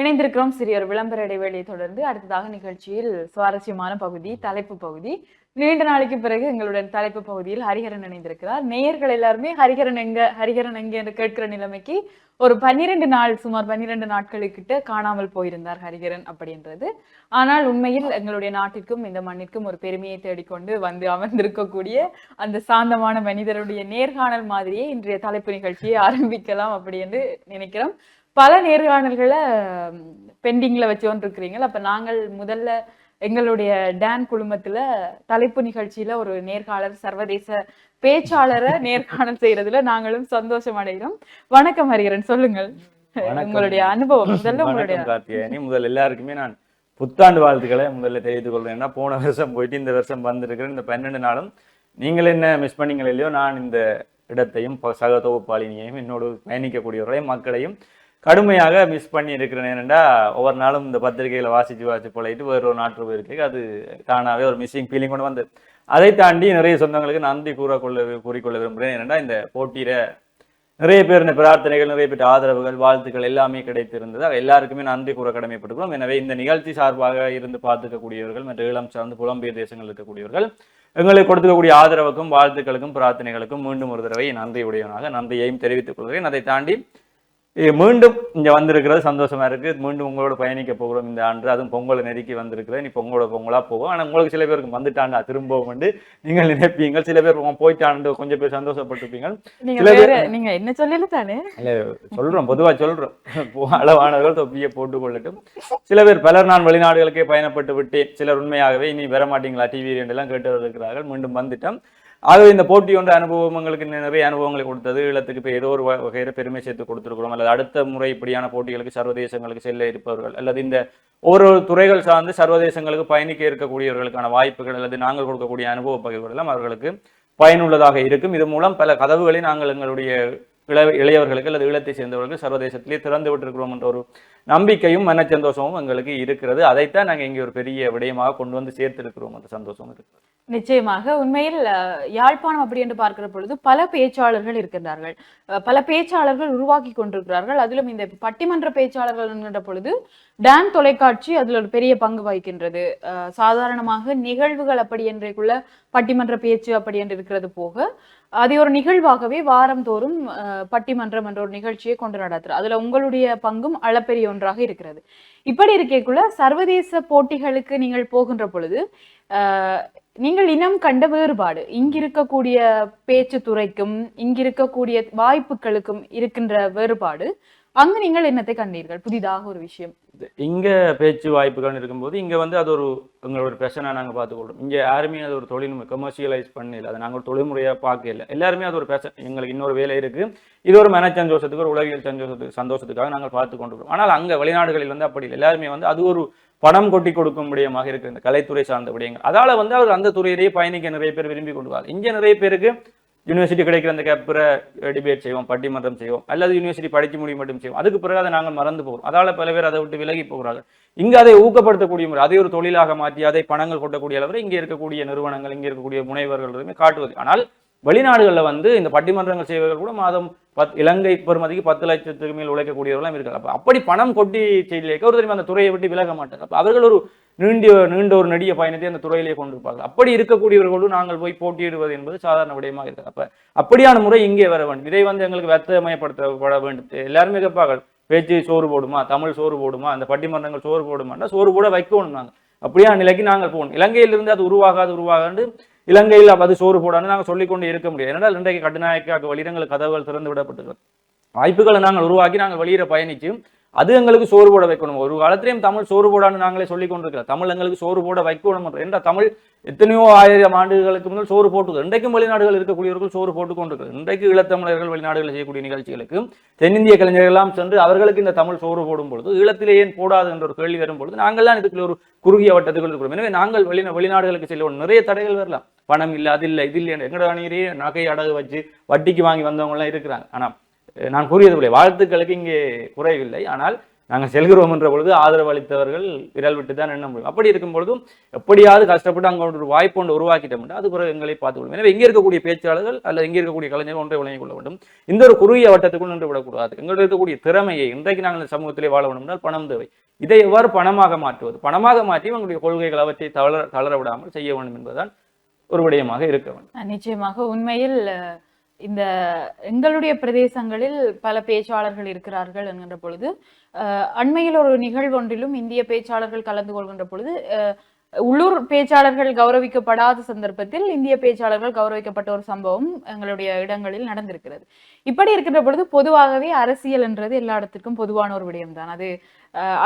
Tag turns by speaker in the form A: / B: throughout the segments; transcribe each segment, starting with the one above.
A: இணைந்திருக்கிறோம். சிறியர் விளம்பர இடைவெளியை தொடர்ந்து அடுத்ததாக நிகழ்ச்சியில் சுவாரஸ்யமான பகுதி தலைப்பு பகுதி. நீண்ட நாளைக்கு பிறகு எங்களுடன் தலைப்பு பகுதியில் ஹரிஹரன் இணைந்திருக்கிறார். நேயர்கள் எல்லாருமே ஹரிஹரன் எங்க ஹரிஹரன் எங்க என்று கேட்கிற நிலைமைக்கு ஒரு பன்னிரண்டு நாள் சுமார் பன்னிரண்டு நாட்களுக்கிட்ட காணாமல் போயிருந்தார் ஹரிஹரன் அப்படின்றது. ஆனால் உண்மையில் எங்களுடைய நாட்டிற்கும் இந்த மண்ணிற்கும் ஒரு பெருமையை தேடிக்கொண்டு வந்து அமர்ந்திருக்கக்கூடிய அந்த சாந்தமான மனிதருடைய நேர்காணல் மாதிரியே இன்றைய தலைப்பு நிகழ்ச்சியை ஆரம்பிக்கலாம் அப்படி என்று நினைக்கிறோம். பல நேர்காணல்களை பெண்டிங்ல வச்சு இருக்கிறீங்க அப்ப நாங்கள் முதல்ல எங்களுடைய டான் குழுமத்துல தலைப்பு நிகழ்ச்சியில ஒரு நேர்காணல் சர்வதேச பேச்சாளரை நேர்காணல் செய்யறதுல நாங்களும் சந்தோஷம் அடைகிறோம். வணக்கம் ஹரிகரன் சொல்லுங்கள். உங்களுடைய அனுபவம் முதல்ல உங்களுடைய
B: கார்த்திகேயனி முதல் எல்லாருக்குமே நான் புத்தாண்டு வாழ்த்துக்களை முதல்ல தெரிவித்துக் கொள்றேன் போன வருஷம் போயிட்டு இந்த வருஷம் வந்திருக்கிறேன் இந்த பன்னெண்டு நாளும் நீங்கள் என்ன மிஸ் பண்ணீங்களோ நான் இந்த இடத்தையும் சக தொகுப்பாளினியையும் என்னோடு பயணிக்கக்கூடியவர்களையும் மக்களையும் கடுமையாக மிஸ் பண்ணி இருக்கிறேன் ஏனெண்டா ஒவ்வொரு நாளும் இந்த பத்திரிகைகளை வாசித்து வாசித்து பழகிட்டு வேறு ஒரு நாட்டு போயிருக்கு அது தானாகவே ஒரு மிஸ்ஸிங் ஃபீலிங் கொண்டு வந்து அதை தாண்டி நிறைய சொந்தங்களுக்கு நன்றி கூறக்கொள்ள கூறிக்கொள்ள விரும்புகிறேன். ஏனெண்டா இந்த போட்டியில் நிறைய பேர் இந்த பிரார்த்தனைகள் நிறைய பேர் ஆதரவுகள் வாழ்த்துக்கள் எல்லாமே கிடைத்திருந்தது. எல்லாருக்குமே நன்றி கூற கடமைப்பட்டுக்கிறோம் எனவே இந்த நிகழ்ச்சி சார்பாக இருந்து பார்த்துக்கக்கூடியவர்கள் மற்ற ஈழம் சார்ந்து புலம்பெயர் தேசங்கள் இருக்கக்கூடியவர்கள் எங்களுக்கு கொடுத்துக்கக்கூடிய ஆதரவுக்கும் வாழ்த்துக்களுக்கும் பிரார்த்தனைகளுக்கும் மீண்டும் ஒரு தடவை நன்றி உடையவனாக நன்றியையும் தெரிவித்துக் கொள்கிறேன். அதை தாண்டி மீண்டும் இங்க வந்திருக்கிறது சந்தோஷமா இருக்கு. மீண்டும் உங்களோட பயணிக்க போகிறோம் இந்த ஆண்டு. அதுவும் பொங்கலை நெருக்கி வந்திருக்கிறேன். இப்போ உங்களோட பொங்கலா போகும். ஆனா உங்களுக்கு சில பேருக்கு வந்துட்டாண்டா திரும்பவும் வந்து நீங்கள் நினைப்பீங்க சில பேர் போயிட்டாண்டு கொஞ்சம் பேர் சந்தோஷப்பட்டிருப்பீங்க சில
A: வேற நீங்க என்ன சொல்லல தானே?
B: இல்ல சொல்றோம் பொதுவா சொல்றோம். போ- அளவானவர்கள் தொப்பியை போட்டுக் கொள்ளட்டும் சில பேர் பலர் நான் வெளிநாடுகளுக்கே பயணப்பட்டு விட்டேன். சிலர் உண்மையாகவே இனி வர மாட்டீங்களா டிவி எல்லாம் கேட்டு இருக்கிறார்கள் மீண்டும் வந்துட்டோம். ஆகவே இந்த போட்டி ஒன்ற அனுபவம் எங்களுக்கு நிறைய அனுபவங்களை கொடுத்தது. இல்லத்துக்கு இப்போ ஏதோ ஒரு வ- வகையில பெருமை சேர்த்து கொடுத்துருக்கிறோம். அல்லது அடுத்த முறை இப்படியான போட்டிகளுக்கு சர்வதேசங்களுக்கு செல்ல இருப்பவர்கள் அல்லது இந்த ஒரு துறைகள் சார்ந்து சர்வதேசங்களுக்கு பயணிக்க இருக்கக்கூடியவர்களுக்கான வாய்ப்புகள் அல்லது நாங்கள் கொடுக்கக்கூடிய அனுபவ பகிர்வுகள் எல்லாம் அவர்களுக்கு பயனுள்ளதாக இருக்கும். இது மூலம் பல கதவுகளை நாங்கள் எங்களுடைய இள இளையவர்களுக்கு அல்லது ஈழத்தை சேர்ந்தவர்களுக்கு சர்வதேசத்திலே திறந்து விட்டிருக்கிறோம் என்ற ஒரு நம்பிக்கையும் மனச்சந்தோஷமும் எங்களுக்கு இருக்கிறது. அதைத்தான் நாங்கள் இங்கே ஒரு பெரிய விடயமாக கொண்டு வந்து சேர்த்திருக்கிறோம் என்ற சந்தோஷம் இருக்கு
A: நிச்சயமாக. உண்மையில் யாழ்ப்பாணம் அப்படி என்று பார்க்கிற பொழுது பல பேச்சாளர்கள் இருக்கின்றார்கள். பல பேச்சாளர்கள் உருவாக்கி கொண்டிருக்கிறார்கள். அதிலும் இந்த பட்டிமன்ற பேச்சாளர்கள் என்கின்ற பொழுது டான் தொலைக்காட்சி அதில் ஒரு பெரிய பங்கு வகிக்கின்றது. அஹ், சாதாரணமாக நிகழ்வுகள் அப்படி என்றைக்குள்ள பட்டிமன்ற பேச்சு அப்படி என்று இருக்கிறது போக அது ஒரு நிகழ்வாகவே வாரந்தோறும் அஹ், பட்டிமன்றம் என்ற ஒரு நிகழ்ச்சியை கொண்டு நடத்துறது அதுல உங்களுடைய பங்கும் அளப்பெரிய ஒன்றாக இருக்கிறது. இப்படி இருக்கக்குள்ள சர்வதேச போட்டிகளுக்கு நீங்கள் போகின்ற பொழுது நீங்கள் இனம் கண்ட வேறுபாடு இங்க இருக்கக்கூடிய பேச்சு துறைக்கும் இங்க இருக்கக்கூடிய வாய்ப்புகளுக்கும் இருக்கின்ற வேறுபாடு அங்கு நீங்கள் என்னத்தை கண்டீர்கள்? புதிதாக ஒரு விஷயம்.
B: இங்க பேச்சு வாய்ப்புகள் இருக்கும்போது இங்க வந்து அது ஒரு எங்களோட ஒரு பிரச்சனை நாங்க பார்த்துக்கொள்றோம். இங்க யாருமே அது ஒரு தொழில் கமர்ஷியலைஸ் பண்ணல. அதை நாங்கள் ஒரு தொழில்முறையா பார்க்கல. எல்லாருமே அது ஒரு பிரச்சனை எங்களுக்கு இன்னொரு வேலை இருக்கு. இது ஒரு மன சந்தோஷத்துக்கு ஒரு உலகியல் சந்தோஷத்துக்கு சந்தோஷத்துக்காக நாங்கள் பார்த்து கொண்டிருக்கோம் ஆனால் அங்க வெளிநாடுகளில் வந்து அப்படி இல்லை. எல்லாருமே வந்து அது ஒரு பணம் கொட்டி கொடுக்கும் விடயமாக இருக்கு. இந்த கலைத்துறை சார்ந்த விடயங்கள். அதால வந்து அவர் அந்த துறையிலேயே பயணிக்க நிறைய பேர் விரும்பி கொள்வார் இங்கே நிறைய பேருக்கு யூனிவர்சிட்டி கிடைக்கிற அந்த கேப்பிற டிபேட் செய்வோம் பட்டிமன்றம் செய்வோம் அல்லது யூனிவர்சிட்டி படிச்சு முடியும் மட்டும் செய்வோம். அதுக்கு பிறகு அதை நாங்கள் மறந்து போகிறோம் அதால பல பேர் அதை விட்டு விலகி போகிறார்கள். இங்க அதை ஊக்கப்படுத்தக்கூடிய முறை அதை ஒரு தொழிலாக மாற்றி அதை பணங்கள் கொட்டக்கூடிய அளவில் இங்க இருக்கக்கூடிய நிறுவனங்கள் இங்க இருக்கக்கூடிய முனைவர்கள் காட்டுவது ஆனால் வெளிநாடுகளில் வந்து இந்த பட்டிமன்றங்கள் செய்வர்கள் கூட மாதம் பத் இலங்கை பெருமதிக்கு பத்து லட்சத்துக்கு மேல் உழைக்கக்கூடியவர்களாம் இருக்காங்க. அப்போ அப்படி பணம் கொட்டி செய்யலைக்க ஒரு தெரியுமா அந்த துறையை விட்டு விலக மாட்டாங்க. அப்போ அவர்கள் ஒரு நீண்ட நீண்ட ஒரு நெடிய பயணத்தை அந்த துறையிலே கொண்டிருப்பார்கள். அப்படி இருக்கக்கூடியவர்களோடு நாங்கள் போய் போட்டியிடுவது என்பது சாதாரண விடயமாக இருக்குது. அப்போ அப்படியான முறை இங்கே வர வேண்டும். இதை வந்து எங்களுக்கு வெத்தமயப்படுத்தப்பட வேண்டும் எல்லாருமே கேட்பார்கள் பேச்சு சோறு போடுமா தமிழ் சோறு போடுமா அந்த பட்டிமன்றங்கள் சோறு போடுமான்னா சோறு போட வைக்கணும் நாங்கள் அப்படியான நிலைக்கு நாங்கள் போகணும். இலங்கையிலிருந்து அது உருவாகாது உருவாகாண்டு இலங்கையில் அது சோறு போடான்னு நாங்கள் சொல்லிக்கொண்டு இருக்க முடியாது. ஏன்னா இன்றைக்கு கட்டுநாயக்காக வெளியிடங்கள் கதவுகள் திறந்து விடப்பட்டுள்ளது. வாய்ப்புகளை நாங்கள் உருவாக்கி நாங்கள் வெளியிட பயணிச்சு அது எங்களுக்கு சோறு போட வைக்கணும். ஒரு காலத்திலையும் தமிழ் சோறு போடான்னு நாங்களே சொல்லி கொண்டிருக்கிறோம் தமிழ் எங்களுக்கு சோறு போட வைக்கணும் என்ற- தமிழ் எத்தனையோ ஆயிரம் ஆண்டுகளுக்கு முதல் சோறு போட்டுது? இன்றைக்கும் வெளிநாடுகள் இருக்கக்கூடியவர்கள் சோறு போட்டு கொண்டிருக்கிறது இன்றைக்கு ஈழத்தமிழர்கள் வெளிநாடுகளில் செய்யக்கூடிய நிகழ்ச்சிகளுக்கு தென்னிந்திய கலைஞர்கள்லாம் சென்று அவர்களுக்கு இந்த தமிழ் சோறு போடும் பொழுது ஈழத்திலே ஏன் போடாது என்ற ஒரு கேள்வி வரும் பொழுது நாங்கள்லாம் இதுக்குள்ள ஒரு குறுகிய வட்டத்துக்குள் இருக்கிறோம். எனவே நாங்கள் வெளி வெளிநாடுகளுக்கு செல்ல நிறைய தடைகள் வரலாம். பணம் இல்லை அது இல்லை இது இல்லை எங்கடா நீரே நகை அடகு வச்சு வட்டிக்கு வாங்கி வந்தவங்க எல்லாம் இருக்கிறாங்க. ஆனால் நான் கூறியது போல வாழ்த்துக்களுக்கு இங்கே குறைவில்லை. ஆனால் நாங்கள் செல்கிறோம் என்ற பொழுது ஆதரவு அளித்தவர்கள் விரல் விட்டு தான் எண்ண முடியும். அப்படி இருக்கும் பொழுதும் எப்படியாவது கஷ்டப்பட்டு அங்கே ஒரு வாய்ப்பு ஒன்று உருவாக்கிட்டோம்னா அது பிறகு எங்களை பார்த்துக்கொள்ளும். எனவே இங்கே இருக்கக்கூடிய பேச்சாளர்கள் அல்லது இங்கே இருக்கக்கூடிய கலைஞர்கள் ஒன்றை விளங்கிக் கொள்ள வேண்டும். இந்த ஒரு குறுகிய வட்டத்துக்குள் நின்று விடக்கூடாது. எங்களுக்கு இருக்கக்கூடிய திறமையை இன்றைக்கு நாங்கள் இந்த சமூகத்திலே வாழ வேண்டும் என்றால் பணம் தேவை. இதை எவ்வாறு பணமாக மாற்றுவது? பணமாக மாற்றி உங்களுடைய கொள்கைகள் அவற்றை தளர தளர விடாமல் செய்ய வேண்டும் என்பதுதான் ஒரு விடயமாக இருக்க வேண்டும்.
A: நிச்சயமாக உண்மையில் இந்த எங்களுடைய பிரதேசங்களில் பல பேச்சாளர்கள் இருக்கிறார்கள் என்கின்ற பொழுது அண்மையில் ஒரு நிகழ்வொன்றிலும் இந்திய பேச்சாளர்கள் கலந்து கொள்கின்ற பொழுது உள்ளூர் பேச்சாளர்கள் கௌரவிக்கப்படாத சந்தர்ப்பத்தில் இந்திய பேச்சாளர்கள் கௌரவிக்கப்பட்ட ஒரு சம்பவம் எங்களுடைய இடங்களில் நடந்திருக்கிறது. இப்படி இருக்கின்ற பொழுது பொதுவாகவே அரசியல் என்றது எல்லா இடத்துக்கும் பொதுவான ஒரு விடயம்தான். அது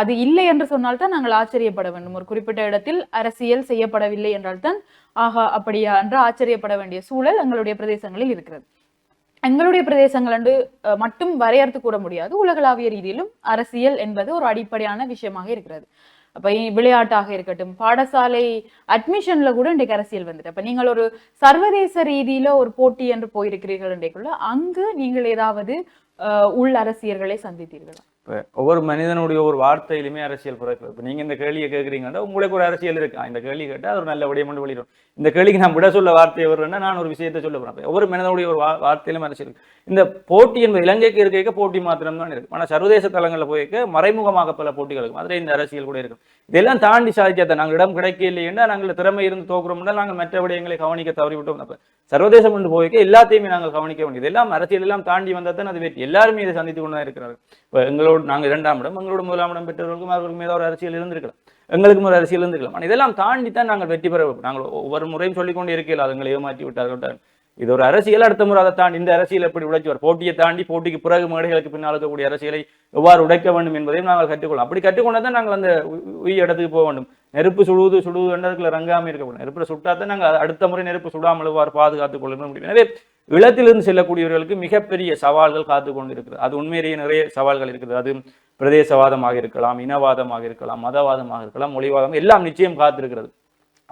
A: அது இல்லை என்று சொன்னால்தான் நாங்கள் ஆச்சரியப்பட வேண்டும். ஒரு குறிப்பிட்ட இடத்தில் அரசியல் செய்யப்படவில்லை என்றால்தான் ஆஹா அப்படியா என்று ஆச்சரியப்பட வேண்டிய சூழல் எங்களுடைய பிரதேசங்களில் இருக்கிறது. எங்களுடைய பிரதேசங்கள் என்று மட்டும் வரையறுத்து கூற முடியாது. உலகளாவிய ரீதியிலும் அரசியல் என்பது ஒரு அடிப்படையான விஷயமாக இருக்கிறது. அப்ப விளையாட்டாக இருக்கட்டும் பாடசாலை அட்மிஷன்ல கூட இன்றைக்கு அரசியல் வந்துட்டு அப்ப நீங்கள் ஒரு சர்வதேச ரீதியில ஒரு போட்டி என்று போயிருக்கிறீர்கள் இன்றைக்குள்ள அங்கு நீங்கள் ஏதாவது உள் அரசியர்களை சந்தித்தீர்களா?
B: இப்போ ஒவ்வொரு மனிதனுடைய ஒரு வார்த்தையிலுமே அரசியல் பிறப்பு இப்போ நீங்கள் இந்த கேள்வியை கேட்குறீங்கன்னா உங்களுக்கு ஒரு அரசியல் இருக்கா. இந்த கேள்வி கேட்டால் அது ஒரு நல்ல விடயம் கொண்டு வெளியிடும். இந்த கேள்விக்கு நான் விட சொல்ல வார்த்தை வருன்னா நான் ஒரு விஷயத்தை சொல்ல போகிறேன் ஒவ்வொரு மனிதனுடைய ஒரு வார்த்தையிலும் அரசியல் இந்த போட்டி என்பது இலங்கைக்கு இருக்க போட்டி மாத்திரம் தான் இருக்கு ஆனால் சர்வதேச தளங்களில் போய்க்க மறைமுகமாக பல போட்டிகள் இருக்கும். அதில் இந்த அரசியல் கூட இருக்கும். இதெல்லாம் தாண்டி சாதிக்காத நாங்கள் இடம் கிடைக்கலைன்னா நாங்கள் திறமை இருந்து தோக்குறோம்னா நாங்கள் மற்ற விடயங்களை கவனிக்க தவறிவிட்டோம் அப்போ சர்வதேசம் என்று போய்க்க எல்லாத்தையுமே நாங்கள் கவனிக்க வேண்டியது எல்லாம் அரசியல் எல்லாம் தாண்டி வந்தால் தான் அது வெற்றி. எல்லாருமே இதை சந்தித்து கொண்டு தான் இருக்கிறார்கள். இப்போ எங்களோட நாங்கள் இரண்டாம் இடம் எங்களோட முதலாம் இடம் பெற்றவர்களுக்கும் அவர்களுக்கும் மீது ஒரு அரசியல் இருந்திருக்கலாம். எங்களுக்கும் ஒரு அரசியல் இருந்திருக்கலாம். ஆனால் இதெல்லாம் தாண்டி தான் நாங்கள் வெற்றி பெற வைப்போம். நாங்கள் ஒவ்வொரு முறையும் சொல்லிக்கொண்டே இருக்கையில் அது எங்களை ஏமாற்றி விட்டார்கள் இது ஒரு அரசியல் அடுத்த முறை அதை தாண்டி இந்த அரசியல் எப்படி உடைச்சுவார் போட்டியை தாண்டி போட்டிக்கு பிறகு மேடைகளுக்கு பின்னால் இருக்கக்கூடிய அரசியலை எவ்வாறு உடைக்க வேண்டும் என்பதையும் நாங்கள் கற்றுக்கொள்ளலாம். அப்படி கற்றுக்கொண்டா தான் நாங்கள் அந்த உயிர் இடத்துக்கு போக வேண்டும். நெருப்பு சுடுவது சுடுவது என்றதுக்குள்ள ரங்காமல் இருக்க வேண்டும் நெருப்பில் சுட்டாதான் நாங்கள் அடுத்த முறை நெருப்பு சுடாமல் எவ்வாறு பாதுகாத்துக் கொள்ள முடியும்? எனவே இளத்திலிருந்து செல்லக்கூடியவர்களுக்கு மிகப்பெரிய சவால்கள் காத்து கொண்டிருக்கிறது. அது உண்மையிலேயே நிறைய சவால்கள் இருக்குது. அது பிரதேசவாதமாக இருக்கலாம் இனவாதமாக இருக்கலாம் மதவாதமாக இருக்கலாம் மொழிவாதம் எல்லாம் நிச்சயம் காத்திருக்கிறது.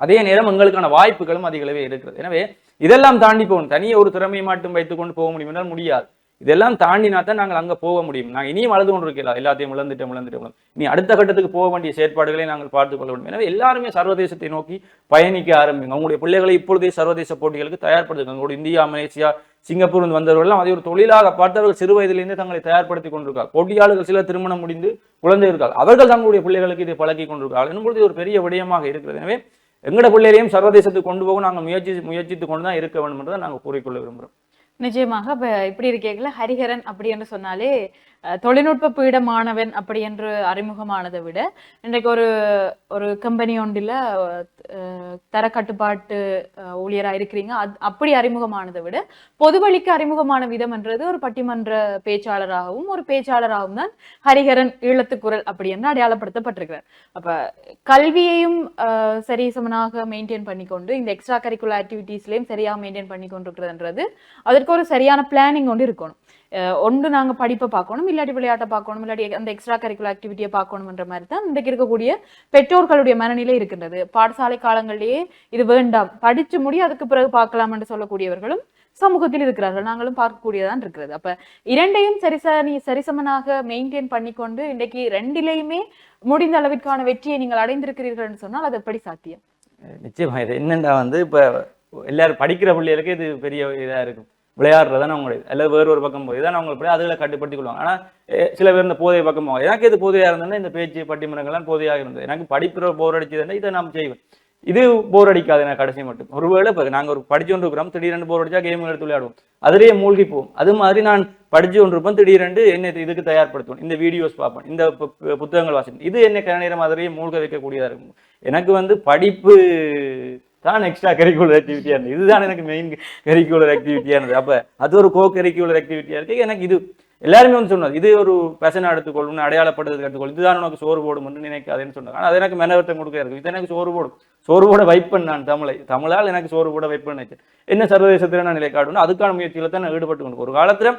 B: அதே நேரம் எங்களுக்கான வாய்ப்புகளும் அதிகளவே இருக்கிறது. எனவே இதெல்லாம் தாண்டி போகணும். தனியே ஒரு திறமையை மட்டும் வைத்துக்கொண்டு போக முடியும் என்றால் முடியாது. இதெல்லாம் தாண்டினா தான் நாங்கள் அங்கே போக முடியும். நாங்கள் இனியும் அழுது கொண்டு இருக்கலாம் எல்லாத்தையும் இழந்துட்டோம் இழந்துட்டோம் நீ அடுத்த கட்டத்துக்கு போக வேண்டிய செயற்பாடுகளை நாங்கள் பார்த்துக் கொள்ள வேண்டும். எனவே எல்லாருமே சர்வதேசத்தை நோக்கி பயணிக்க ஆரம்பிங்க. உங்களுடைய பிள்ளைகளை இப்பொழுதே சர்வதேச போட்டிகளுக்கு தயார்படுத்துங்க. உங்களுடைய இந்தியா மலேசியா சிங்கப்பூர் வந்தவர்கள்லாம் வந்தவர்கள் எல்லாம் அதை ஒரு தொழிலாக பார்த்தவர்கள் சிறு வயதிலிருந்து தங்களை தயார்படுத்தி கொண்டிருக்கார் போட்டியாளர்கள் சில திருமணம் முடிந்து குழந்தை இருக்கார் அவர்கள் தங்களுடைய பிள்ளைகளுக்கு இதை பழக்கி கொண்டிருக்கார்கள். என்பது ஒரு பெரிய விடயமாக இருக்கிறது. எனவே எங்களோட பிள்ளைகளையும் சர்வதேசத்துக்கு கொண்டு போக நாங்கள் முயற்சி முயற்சித்து கொண்டு தான் இருக்க வேண்டும் என்று நாங்கள் கூறிக்கொள்ள விரும்புகிறோம்.
A: நிச்சயமாக இப்ப இப்படி இருக்கேங்கள ஹரிஹரன் அப்படின்னு சொன்னாலே தொழில்நுட்ப பீடமானவன் அப்படி என்று அறிமுகமானதை விட இன்றைக்கு ஒரு ஒரு கம்பெனி ஒன்றில் தரக்கட்டுப்பாட்டு ஊழியராக ஊழியரா இருக்கிறீங்க. அது அப்படி அறிமுகமானதை விட பொதுவழிக்கு அறிமுகமான விதம் என்றது ஒரு பட்டிமன்ற பேச்சாளராகவும் ஒரு பேச்சாளராகவும் தான் ஹரிஹரன் ஈழத்துக்குரல் அப்படி என்று அடையாளப்படுத்தப்பட்டிருக்கிறார். அப்ப கல்வியையும் அஹ், சரி சமனாக மெயின்டைன் பண்ணிக்கொண்டு இந்த எக்ஸ்ட்ரா கரிக்குலர் ஆக்டிவிட்டீஸ்லையும் சரியாக மெயின்டைன் பண்ணி கொண்டிருக்கிறதுன்றது அதற்கு ஒரு சரியான பிளானிங் ஒன்று இருக்கணும். ஒன்று நாங்க படிப்பை பார்க்கணும் இல்லாட்டி விளையாட்டை பார்க்கணும் இல்லாட்டி அந்த எக்ஸ்ட்ரா கரிக்குலர் ஆக்டிவிட்டியை பார்க்கணும்ன்ற மாதிரி தான் இன்றைக்கு இருக்கக்கூடிய பெற்றோர்களுடைய மனநிலை இருக்கின்றது. பாடசாலை காலங்களிலேயே இது வேண்டாம் படிச்சு முடி அதுக்கு பிறகு பார்க்கலாம் என்று சொல்லக்கூடியவர்களும் சமூகத்தில் இருக்கிறார்கள். நாங்களும் பார்க்கக்கூடியதான் இருக்கிறது. அப்ப இரண்டையும் சரிசனி சரிசமனாக மெயின்டைன் பண்ணிக்கொண்டு இன்றைக்கு ரெண்டிலையுமே முடிந்த அளவிற்கான வெற்றியை நீங்கள் அடைந்திருக்கிறீர்கள்னு சொன்னால் அது எப்படி சாத்தியம்?
B: நிச்சயமா இது என்னென்னா வந்து இப்போ எல்லாரும் படிக்கிற பிள்ளைகளுக்கு இது பெரிய இதாக இருக்கும். விளையாடுறதான அவங்களுடைய அல்லது வேறு ஒரு பக்கம் போய் இதான் அவங்க அதுகளை கட்டுப்படுத்தி கொள்வாங்க ஆனால் சில பேர் இந்த போதைய பக்கம் போவாங்க. எனக்கு இது போதையாக இருந்ததுன்னா இந்த பேச்சு பட்டிமன்றங்கள்லாம் போதையாக இருந்தது. எனக்கு படிப்புற போர் அடிச்சதுன்னா இதை நாம் செய்வேன் இது போர் அடிக்காது நான் கடைசி மட்டும். ஒருவேளை இப்போ நாங்கள் ஒரு படிச்சு கொண்டு இருக்கிறோம் திடீரென்று போர் அடிச்சா கேம் எடுத்து விளையாடுவோம். அதிலேயே மூழ்கி போவோம். அது மாதிரி நான் படிச்சு கொண்டு இருப்பேன் திடீரென்று என்னை இதுக்கு தயார்படுத்துவேன் இந்த வீடியோஸ் பார்ப்பேன் இந்த பு- புத்தகங்கள் வாசிப்பேன். இது என்னை கன நேரம் அதிலேயே மூழ்க வைக்கக்கூடியதாக இருக்கும். எனக்கு வந்து படிப்பு தான் எக்ஸ்ட்ரா கரிக்குலர் ஆக்டிவிட்டியாக இருந்தது இதுதான் எனக்கு மெயின் கரிக்குலர் ஆக்டிவிட்டியாக இருந்தது அப்போ அது ஒரு கோ கரிக்குலர் ஆக்டிவிட்டியாக இருக்குது எனக்கு இது எல்லாருமே வந்து சொன்னது இது ஒரு பெசனை எடுத்துக்கொள்ளும் அடையாளப்படுறதுக்கு எடுத்துக்கொள்ளும் இதுதான் உனக்கு சோறு போடும் என்று நினைக்காதுன்னு சொன்னாங்க. ஆனால் அது எனக்கு மெனவர்த்தம் கொடுக்க இருக்கு. இது எனக்கு சோறு போடும். சோறு போட வைப்பேன் நான் தமிழை. தமிழால் எனக்கு சோறு போட வைப்பேன் நினைச்சேன். என்ன சர்வதேசத்தில் நான் நிலை காட்டணும் அதுக்கான முயற்சியில் தான் நான் ஈடுபட்டு கொண்டு ஒரு காலத்தில்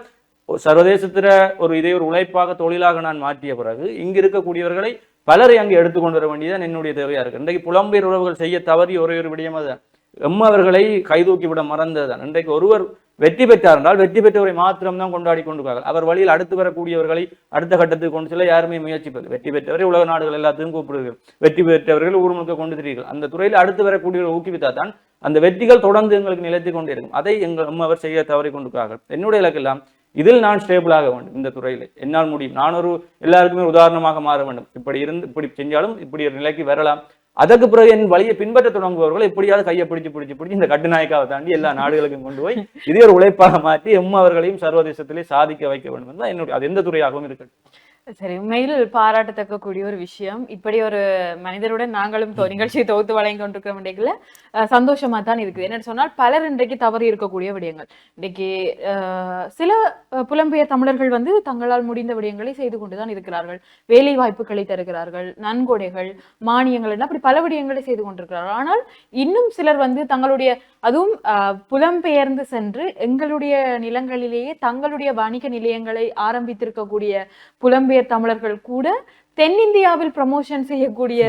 B: சர்வதேசத்தில் ஒரு இதை ஒரு உழைப்பாக தொழிலாக நான் மாற்றிய பிறகு இங்கு இருக்கக்கூடியவர்களை பலரை அங்கே எடுத்துக்கொண்டு வர வேண்டியதான் என்னுடைய தேவையாக இருக்கு. இன்றைக்கு புலம்பெயர் உறவுகள் செய்ய தவறி ஒரே ஒரு விடயம் அதுதான் எம்மவர்களை கைதூக்கி விட மறந்ததுதான். இன்றைக்கு ஒருவர் வெற்றி பெற்றார் என்றால் வெற்றி பெற்றவரை மாத்திரம்தான் கொண்டாடி கொண்டு அவர் வழியில் அடுத்து வரக்கூடியவர்களை அடுத்த கட்டத்துக்கு கொண்டு செல்ல யாருமே முயற்சிப்பது வெற்றி பெற்றவரை உலக நாடுகள் எல்லாத்தையும் கூப்பிடுவீர்கள். வெற்றி பெற்றவர்கள் ஊர் முழுக்க கொண்டு திரிகள் அந்த துறையில் அடுத்து வரக்கூடியவர்கள் ஊக்குவித்தால் தான் அந்த வெற்றிகள் தொடர்ந்து எங்களுக்கு நிலைத்து கொண்டே இருக்கும். அதை எங்கள் அவர் செய்ய தவறி கொண்டிருக்கிறார்கள். என்னுடைய இலக்கெல்லாம் இதில் நான் ஸ்டேபிளாக வேண்டும் இந்த துறையில். என்னால் முடியும். நான் ஒரு எல்லாருக்குமே உதாரணமாக மாற வேண்டும். இப்படி இருந்து இப்படி செஞ்சாலும் இப்படி ஒரு நிலைக்கு வரலாம். அதற்கு பிறகு என் வழியை பின்பற்ற தொடங்குபவர்கள் எப்படியாவது கையை பிடிச்சு பிடிச்சு பிடிச்சி இந்த கட்டுநாயக்காவை தாண்டி எல்லா நாடுகளுக்கும் கொண்டு போய் இதே ஒரு உழைப்பாக மாற்றி எம் அவர்களையும் சர்வதேசத்திலே சாதிக்க வைக்க வேண்டும். தான் என்னுடைய அது எந்த துறையாகவும் இருக்கட்டும்.
A: சரி உண்மையில் பாராட்டத்தக்க கூடிய ஒரு விஷயம். இப்படி ஒரு மனிதருடன் நாங்களும் நிகழ்ச்சியை தொகுத்து வழங்கி கொண்டிருக்கிற வேண்டியதுல சந்தோஷமா தான் இருக்குது என்னன்னு சொன்னால் பலர் இன்றைக்கு தவறி இருக்கக்கூடிய விடயங்கள். இன்றைக்கு சில புலம்பெயர் தமிழர்கள் வந்து தங்களால் முடிந்த விடயங்களை செய்து கொண்டுதான் இருக்கிறார்கள். வேலை வாய்ப்புகளை தருகிறார்கள் நன்கொடைகள் மானியங்கள் அப்படி பல விடயங்களை செய்து கொண்டிருக்கிறார்கள். ஆனால் இன்னும் சிலர் வந்து தங்களுடைய அதுவும் புலம்பெயர்ந்து சென்று எங்களுடைய நிலங்களிலேயே தங்களுடைய வணிக நிலையங்களை ஆரம்பித்திருக்கக்கூடிய புலம்பெயர் தமிழர்கள் கூட தென்னிந்தியாவில் ப்ரமோஷன் செய்யக்கூடிய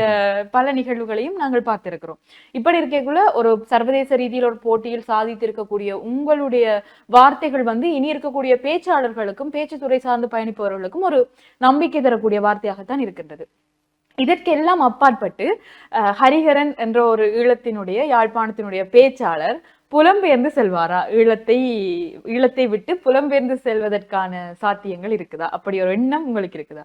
A: பல நிகழ்வுகளையும் நாங்கள் பார்த்திருக்கிறோம். இப்படி இருக்கக்குள்ள ஒரு சர்வதேச ரீதியில் ஒரு போட்டியில் சாதித்திருக்கக்கூடிய உங்களுடைய வார்த்தைகள் வந்து இனி இருக்கக்கூடிய பேச்சாளர்களுக்கும் பேச்சுத்துறை சார்ந்து பயணிப்பவர்களுக்கும் ஒரு நம்பிக்கை தரக்கூடிய வார்த்தையாகத்தான் இருக்கின்றது. இதற்கெல்லாம் அப்பாற்பட்டு ஹரிஹரன் என்ற ஒரு ஈழத்தினுடைய யாழ்ப்பாணத்தினுடைய பேச்சாளர் புலம்பெயர்ந்து செல்வாரா? ஈழத்தை ஈழத்தை விட்டு புலம்பெயர்ந்து செல்வதற்கான சாத்தியங்கள் இருக்குதா? அப்படி ஒரு எண்ணம் உங்களுக்கு இருக்குதா?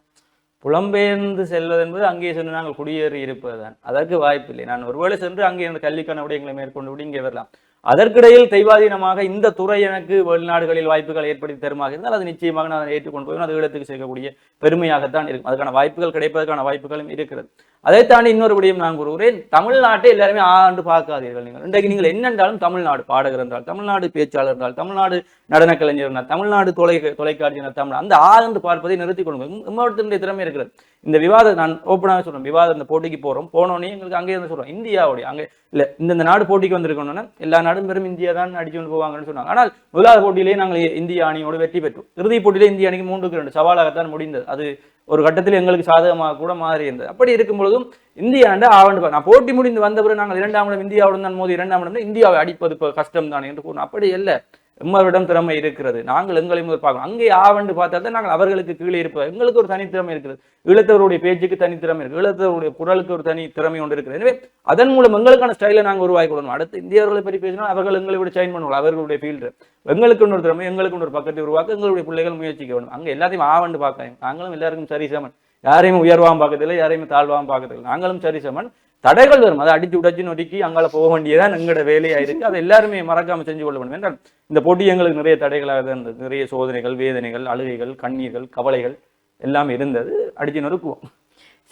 B: புலம்பெயர்ந்து செல்வது என்பது அங்கே சென்று நாங்கள் குடியேறி இருப்பதுதான். அதற்கு வாய்ப்பில்லை. நான் ஒருவேளை சென்று அங்கே இந்த கல்விக்கான விடயங்களை மேற்கொண்டு விட இங்கே வரலாம். அதற்கிடையில் தெய்வாதீனமாக இந்த துறை எனக்கு வெளிநாடுகளில் வாய்ப்புகள் ஏற்படுத்தி தருமாக இருந்தால் அது நிச்சயமாக நான் அதை ஏற்றுக்கொண்டு போய் அது ஈழத்துக்கு சேர்க்கக்கூடிய பெருமையாகத்தான் இருக்கும். அதுக்கான வாய்ப்புகள் கிடைப்பதற்கான வாய்ப்புகளும் இருக்கிறது. அதை தாண்டி இன்னொரு விடயம் நான் கூறுகிறேன். தமிழ்நாட்டை எல்லாருமே ஆண்டு பார்க்காதீர்கள் நீங்கள். இன்றைக்கு நீங்கள் என்னென்றாலும் தமிழ்நாடு பாடகர் என்றால் தமிழ்நாடு பேச்சாளர் என்றால் தமிழ்நாடு நடன கலைஞர் என்றால் தமிழ்நாடு தொலை தொலைக்காட்சி என்றால் தமிழ் அந்த ஆண்டு பார்ப்பதை நிறுத்திக் கொள்ளுங்கள். இன்னொருத்தருடைய திறமை இருக்கிறது. இந்த விவாதம் நான் ஓப்பனாக சொல்கிறேன் விவாதம் இந்த போட்டிக்கு போகிறோம் போனோடனே எங்களுக்கு அங்கே இருந்து சொல்றோம். இந்தியாவுடைய அங்கே இல்லை இந்த நாடு போட்டிக்கு வந்திருக்கணும்னா எல்லா நாடும் பெரும் இந்தியா தான் அடிச்சு கொண்டு போவாங்கன்னு சொன்னாங்க. ஆனால் முதலாவது போட்டியிலே நாங்கள் இந்திய அணியோடு வெற்றி பெற்றோம். இறுதி போட்டியிலே இந்திய அணிக்கு மூன்றுக்கு ரெண்டு சவாலாகத்தான் முடிந்தது. அது ஒரு கட்டத்தில் எங்களுக்கு சாதகமாக கூட மாறி இருந்தது அப்படி இருக்கும் பொழுதும் இந்தியா ஆண்டு ஆவண்டு நான் போட்டி முடிந்து வந்த பிறகு நாங்கள் இரண்டாம் இடம் இந்தியாவுடன் தான் மோதி இரண்டாம் இடம் இந்தியாவை அடிப்பது இப்போ கஷ்டம் தான் என்று கூறணும். அப்படி இல்லை எம்மரிடம் திறமை இருக்கிறது. நாங்கள் எங்களை முதல் பார்க்கணும். அங்கே ஆவண்டு பார்த்தா தான் நாங்கள் அவர்களுக்கு கீழே இருப்போம். எங்களுக்கு ஒரு தனித்திறமை இருக்கிறது. ஈழத்தவருடைய பேச்சுக்கு தனித்திறமை இருக்கு. ஈழத்தவருடைய குரலுக்கு ஒரு தனி திறமை ஒன்று இருக்கிறது. எனவே அதன் மூலம் எங்களுக்கான ஸ்டைலை நாங்கள் உருவாக்கி கொடுக்கணும் அடுத்து இந்தியர்களை பற்றி பேசினா அவர்கள் எங்களை விட சைன் பண்ணுவாங்க அவர்களுடைய ஃபீல்டு எங்களுக்கு இன்னொரு திறமை எங்களுக்கு இன்னொரு பக்கத்தை உருவாக்க எங்களுடைய பிள்ளைகள் முயற்சிக்க வேண்டும். அங்கே எல்லாத்தையும் ஆவண்டு பார்க்காங்க நாங்களும் எல்லாருக்கும் சரி சமன் யாரையும் உயர்வாகவும் பார்க்கறதில்லை யாரையும் தாழ்வாகவும் பார்க்கறதில்லை. நாங்களும் சரி சமன் தடைகள் வரும். அதை அடிச்சு உடைச்சு நொறுக்கி அங்கால போக வேண்டியதான் எங்களோட வேலையா இருக்கு அதை எல்லாருமே மறக்காம செஞ்சு கொள்ள வேண்டும் என்றால் இந்த போட்டி எங்களுக்கு நிறைய தடைகளாக தான் இருந்தது. நிறைய சோதனைகள் வேதனைகள் அழுகைகள் கண்ணீர்கள் கவலைகள் எல்லாம் இருந்தது. அடிச்சு நொறுக்குவோம்.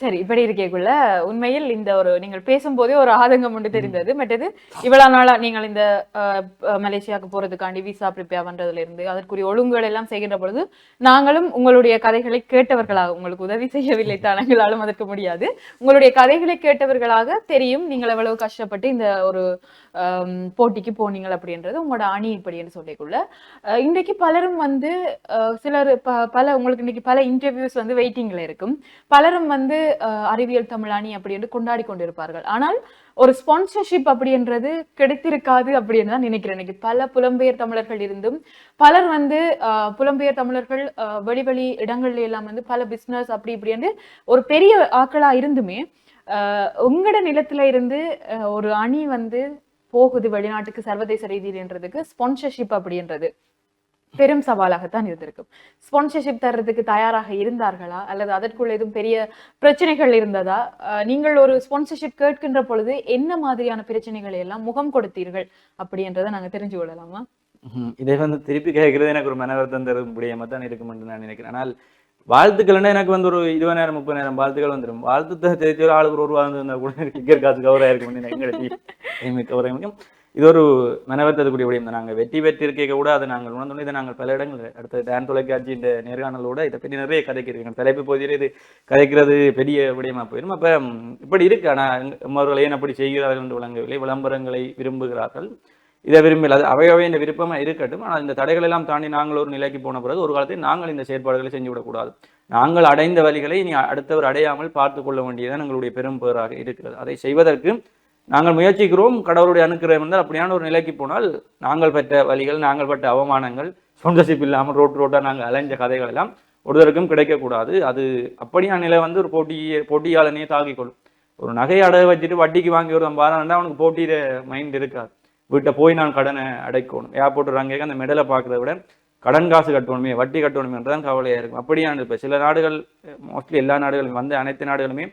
A: சரி இப்படி இருக்கேக்குள்ள உண்மையில் இந்த ஒரு நீங்கள் பேசும்போதே ஒரு ஆதங்கம் ஒன்று தெரிந்தது. மற்றது இவ்வளவு நாளா நீங்கள் இந்த மலேசியாவுக்கு போறதுக்காண்டி விசா ப்ரிப்பேர் பண்றதுல இருந்து அதற்குரிய ஒழுங்குகள் எல்லாம் செய்கின்ற பொழுது நாங்களும் உங்களுடைய கதைகளை கேட்டவர்களாக உங்களுக்கு உதவி செய்யவில்லை தான் எங்களாலும் அதற்கு முடியாது. உங்களுடைய கதைகளை கேட்டவர்களாக தெரியும் நீங்கள் எவ்வளவு கஷ்டப்பட்டு இந்த ஒரு போட்டிக்கு போனீங்கள் அப்படின்றது உங்களோட அணி இப்படின்னு சொல்லிக்குள்ள அஹ், இன்றைக்கு பலரும் வந்து சிலர் ப- பல உங்களுக்கு இன்னைக்கு பல இன்டர்வியூஸ் வந்து வெயிட்டிங்ல இருக்கும். பலரும் வந்து அறிவியல் தமிழ் அணி அப்படின்னு கொண்டாடி கொண்டிருப்பார்கள். ஆனால் ஒரு ஸ்பான்சர்ஷிப் அப்படின்றது கிடைத்திருக்காது அப்படின்னு தான் நினைக்கிறேன். பல புலம்பெயர் தமிழர்கள் இருந்தும் பலர் வந்து புலம்பெயர் தமிழர்கள் அஹ், வெளி வெளி இடங்கள்ல எல்லாம் வந்து பல பிசினஸ் அப்படி இப்படின்னு ஒரு பெரிய ஆக்களா இருந்துமே உங்களோட நிலத்துல இருந்து அஹ், ஒரு அணி வந்து போகுது வெளிநாட்டுக்கு சர்வதேச ரீதியில்ன்றதுக்கு ஸ்பான்சர்ஷிப் அப்படின்றது. பெரும் சவாலாகத்தான் இருந்திருக்கும். ஸ்பான்சர்ஷிப் தர்றதுக்கு தயாராக இருந்தார்களா? அல்லது அதற்குள்ள எதுவும் பெரிய பிரச்சனைகள் இருந்ததா? நீங்கள் ஒரு ஸ்பான்சர்ஷிப் கேட்கின்ற பொழுது என்ன மாதிரியான பிரச்சனைகளை எல்லாம் முகம் கொடுத்தீர்கள் அப்படின்றத நாங்க தெரிஞ்சு கொள்ளலாமா?
B: இதை வந்து திருப்பி கேட்கறது எனக்கு ஒரு மனவர்த்தம் தரும் முடியாம தான் இருக்கும் என்று நான் நினைக்கிறேன். ஆனால் வாழ்த்துக்கள்னா எனக்கு வந்து ஒரு இருபதாயிரம் முப்பதாயிரம் வாழ்த்துக்கள் வந்துடும் வாழ்த்து தெரிஞ்ச ஒரு ஆளுக்கு ஒரு ரூபா வந்து கூட டிக்கெட் காசு கவராக இருக்கும் எங்களுக்கு இது ஒரு மனவர்த்தக்கூடிய விடயம் தான். நாங்கள் வெற்றி பெற்று கூட அதை நாங்கள் உணர்ந்தோம் இதை நாங்கள் பல இடங்கள் அடுத்த டேன் தொலைக்காட்சி இந்த நேர்காணலோட இதை பற்றி நிறைய கதைக்கிறீங்க தலைப்பு பகுதியில் இது கதைக்கிறது பெரிய விடயமா போயிடும். அப்போ இப்படி இருக்கு. ஆனால் அவர்கள் ஏன் அப்படி செய்கிறார்கள் என்று விளங்கவில்லை. விளம்பரங்களை விரும்புகிறார்கள். இதை விரும்பல அது அவையவே இந்த விருப்பமாக இருக்கட்டும். ஆனால் இந்த தடைகள் எல்லாம் தாண்டி நாங்கள் ஒரு நிலைக்கு போன பிறகு ஒரு காலத்தில் நாங்கள் இந்த செயற்பாடுகளை செஞ்சு விடக்கூடாது. நாங்கள் அடைந்த வழிகளை இனி அடுத்தவர் அடையாமல் பார்த்து கொள்ள வேண்டியதுதான் எங்களுடைய பெரும் பேராக இருக்கிறது. அதை செய்வதற்கு நாங்கள் முயற்சிக்கிறோம் கடவுளுடைய அனுக்கிரகம் இருந்தால் அப்படியான ஒரு நிலைக்கு போனால் நாங்கள் பெற்ற வழிகள் நாங்கள் பெற்ற அவமானங்கள் ஸ்பான்சர்ஷிப் இல்லாமல் ரோட் ரோட்டாக நாங்கள் அலைஞ்ச கதைகள் எல்லாம் ஒருத்தருக்கும் கிடைக்கக்கூடாது. அது அப்படியான நிலை வந்து ஒரு போட்டியை போட்டியாளனையே தாக்கிக்கொள்ளும் ஒரு நகையை அடகு வச்சுட்டு வட்டிக்கு வாங்கி ஒரு பாராண்டா அவனுக்கு போட்டியில மைண்ட் இருக்காது. வீட்டை போய் நான் கடனை அடைக்கணும். ஏர்போர்ட் ரங்கேக்கு அந்த மெடலை பார்க்குறத விட கடன் காசு கட்டணுமே வட்டி கட்டணுமேன்றதான் கவலையாக இருக்கும். அப்படியான இப்போ சில நாடுகள் மோஸ்ட்லி எல்லா நாடுகளுமே வந்து அனைத்து நாடுகளுமே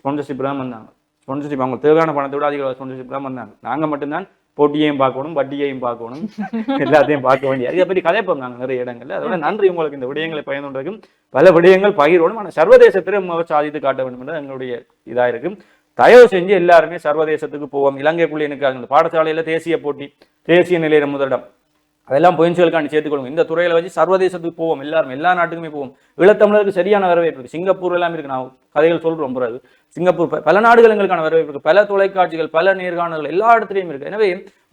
B: ஸ்பான்சர்ஷிப் தான் வந்தாங்க. ஸ்பான்சர்ஷிப் அவங்க தேவையான பணத்தை விட அதிக ஸ்பான்சர்ஷிப் தான் வந்தாங்க நாங்க மட்டும்தான் போட்டியையும் பார்க்கணும் வட்டியையும் பார்க்கணும். எல்லாத்தையும் பார்க்க வேண்டிய அதை பற்றி கதைப்போம் நாங்கள் நிறைய இடங்கள்ல. அதோட நன்றி. உங்களுக்கு இந்த விடயங்களை பயனுன்றதுக்கும் பல விடயங்கள் பகிரோடும் ஆனால் சர்வதேசத்தில் நம்ம சாதித்து காட்ட வேண்டும் என்றது எங்களுடைய இதா இருக்கு. தயவு செஞ்சு எல்லாருமே சர்வதேசத்துக்கு போவோம் இலங்கைக்குள்ளே எனக்கு இந்த பாடசாலையில தேசிய போட்டி தேசிய நிலையில முதலிடம். அதெல்லாம் பொயின்சுகளுக்காண்டி சேர்த்துக்கொள்ளுங்க. இந்த துறையில வச்சு சர்வதேசத்துக்கு போவோம். எல்லாரும் எல்லா நாட்டுக்குமே போவோம். ஈழத்தமிழருக்கு சரியான வரவேற்பு இருக்கு. சிங்கப்பூர் எல்லாம் இருக்கு. நான் கதைகள் சொல்கிறோம் பிறகு சிங்கப்பூர் பல நாடுகள் எங்களுக்கான வரவேற்பு இருக்கு. பல தொலைக்காட்சிகள் பல நேர்காணல்கள் எல்லா இடத்துலையும் இருக்கு. எனவே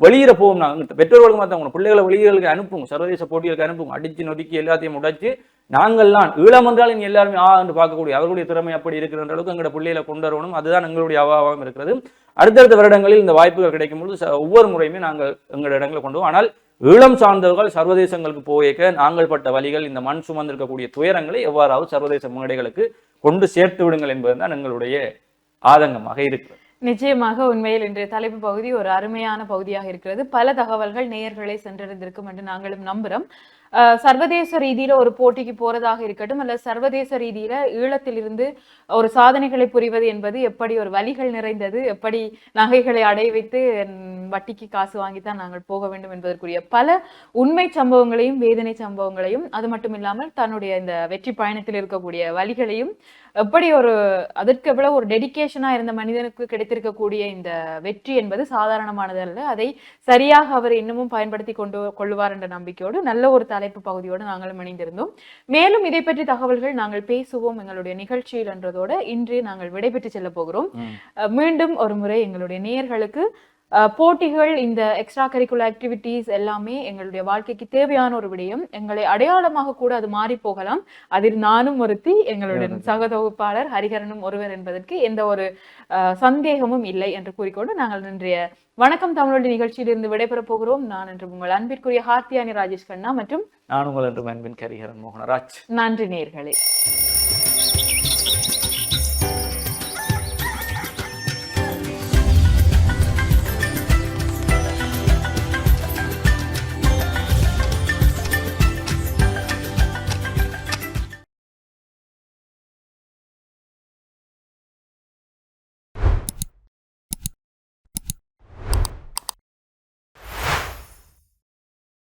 B: வெளியிட போவோம் நாங்கள் பெற்றோர்களுக்கு மற்றவங்க பிள்ளைகளை வெளியீர்களுக்கு அனுப்புங்க சர்வதேச போட்டிகளுக்கு அனுப்புங்க அடிச்சு நொடிக்கி எல்லாத்தையும் உடைச்சு நாங்கள்லாம் ஈழம் என்றால் இனி எல்லாருமே ஆ என்று பார்க்கக்கூடிய அவர்களுடைய திறமை அப்படி இருக்கிற அளவுக்கு எங்களோட பிள்ளைகளை கொண்டு வரணும். அதுதான் எங்களுடைய அவாவாகவும் இருக்கிறது. அடுத்தடுத்த வருடங்களில் இந்த வாய்ப்புகள் கிடைக்கும் பொழுது ஒவ்வொரு முறையுமே நாங்கள் எங்களோட இடங்களை கொண்டு ஆனால் ஈழம் சார்ந்தவர்கள் சர்வதேசங்களுக்கு போயிருக்க நாங்கள் பட்ட வழிகள் இந்த மண் சுமந்திருக்கக்கூடிய துயரங்களை எவ்வாறாவது சர்வதேச மேடைகளுக்கு கொண்டு சேர்த்து விடுங்கள் என்பதுதான் எங்களுடைய ஆதங்கமாக இருக்கிறது.
A: நிச்சயமாக உண்மையில் இன்றைய தலைப்பு பகுதி ஒரு அருமையான பகுதியாக இருக்கிறது. பல தகவல்கள் நேயர்களை சென்றடைந்திருக்கும் என்று நாங்களும் நம்புறோம். சர்வதேச ரீதியில ஒரு போட்டிக்கு போறதாக இருக்கட்டும் அல்ல சர்வதேச ரீதியில ஈழத்திலிருந்து ஒரு சாதனைகளை புரிவது என்பது எப்படி ஒரு வழிகள் நிறைந்தது எப்படி நகைகளை அடைய வைத்து வட்டிக்கு காசு வாங்கித்தான் நாங்கள் போக வேண்டும் என்பதற்குரிய பல உண்மை சம்பவங்களையும் வேதனை சம்பவங்களையும் அது மட்டும் இல்லாமல் தன்னுடைய இந்த வெற்றி பயணத்தில் இருக்கக்கூடிய வழிகளையும் எப்படி ஒரு அதற்கு எவ்வளவு ஒரு டெடிகேஷனா இருந்த மனிதனுக்கு கிடைத்திருக்கக்கூடிய இந்த வெற்றி என்பது சாதாரணமானது அல்ல அதை சரியாக அவர் இன்னமும் பயன்படுத்தி கொண்டு கொள்ளுவார் என்ற நம்பிக்கையோடு நல்ல ஒரு தலைப்பு பகுதியோடு நாங்கள் இணைந்திருந்தோம். மேலும் இதை பற்றி தகவல்கள் நாங்கள் பேசுவோம் எங்களுடைய நிகழ்ச்சியில் என்றதோடு இன்று நாங்கள் விடைபெற்று செல்ல போகிறோம். மீண்டும் ஒரு முறை எங்களுடைய நேயர்களுக்கு போட்டிகள் இந்த எக்ஸ்ட்ரா கரிக்குலர் ஆக்டிவிட்டீஸ் எல்லாமே எங்களுடைய வாழ்க்கைக்கு தேவையான ஒரு விடயம். எங்களை அடையாளமாக கூட அது மாறி போகலாம். அதில் நானும் ஒருத்தி எங்களுடைய சக தொகுப்பாளர் ஹரிஹரனும் ஒருவர் என்பதற்கு எந்த ஒரு சந்தேகமும் இல்லை என்று கூறிக்கொண்டு நாங்கள் இன்றைய வணக்கம் தமிழொலி நிகழ்ச்சியிலிருந்து விடைபெறப் போகிறோம். நான் என்று உங்கள் அன்பிற்குரிய ஹார்த்தியானி ராஜேஷ் கண்ணா மற்றும்
B: நான் உங்கள் என்று அன்பின் கரிகரன் மோகனராஜ்.
A: நன்றி நேர்களே.